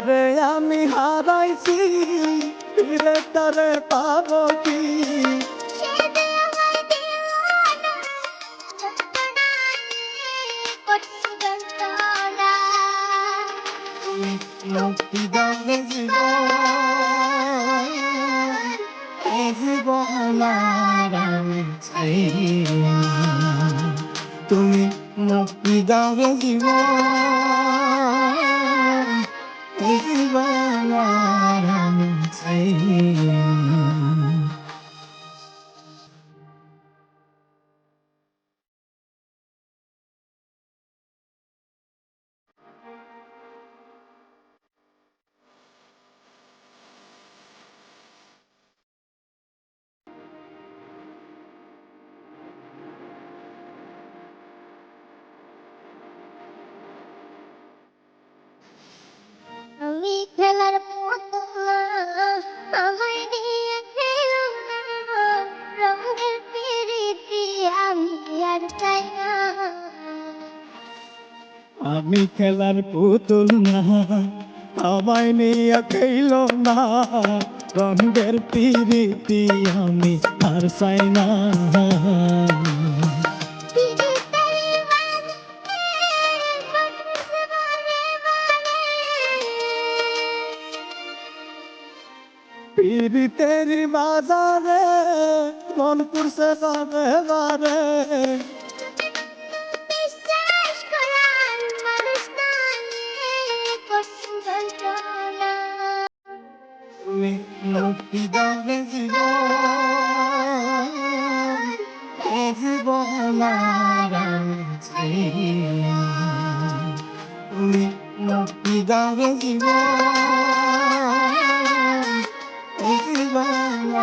তারে আমি হারাইছি ফিরে তারে পাবো কি? সে যে আমায় দিল না যন্ত্রণায় এই জীবন আর আমি আমি খেলার পুতুল না, আমায় নিয়ে খেল না। রঙের পিরিতি আমি আর চাই না। পিরিতের বাজে বাজে পিরিতের বাজারে মন পুরছে বারে বারে মুক্তি দাও জীবন এ জীবন। তুমি মুক্তি দাও জীবন এ জীবন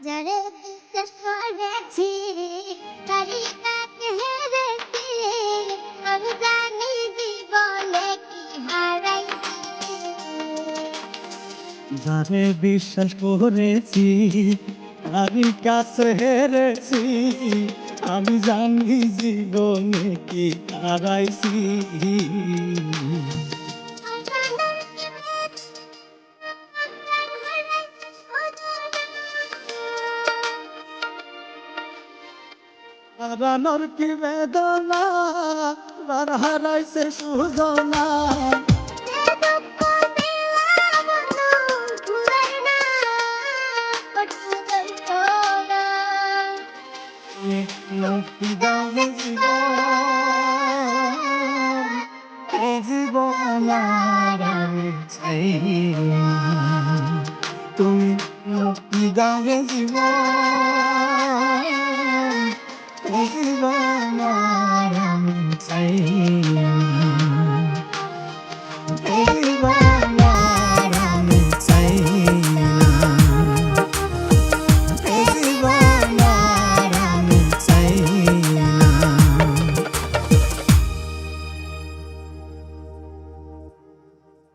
যারে বিশ্বাস করেছি তারি কাছে হেরেছি আমি জানি জীবনে কি হারাইছি। যারে বিশ্বাস করেছি আমি কাছে হেরেছি, আমি জানি জীবনে কি হারাইছি। হারানোর কি বেদনা? আর হারাইছে সুজনা। তুমি মুক্তি দাও জীবন। Hey,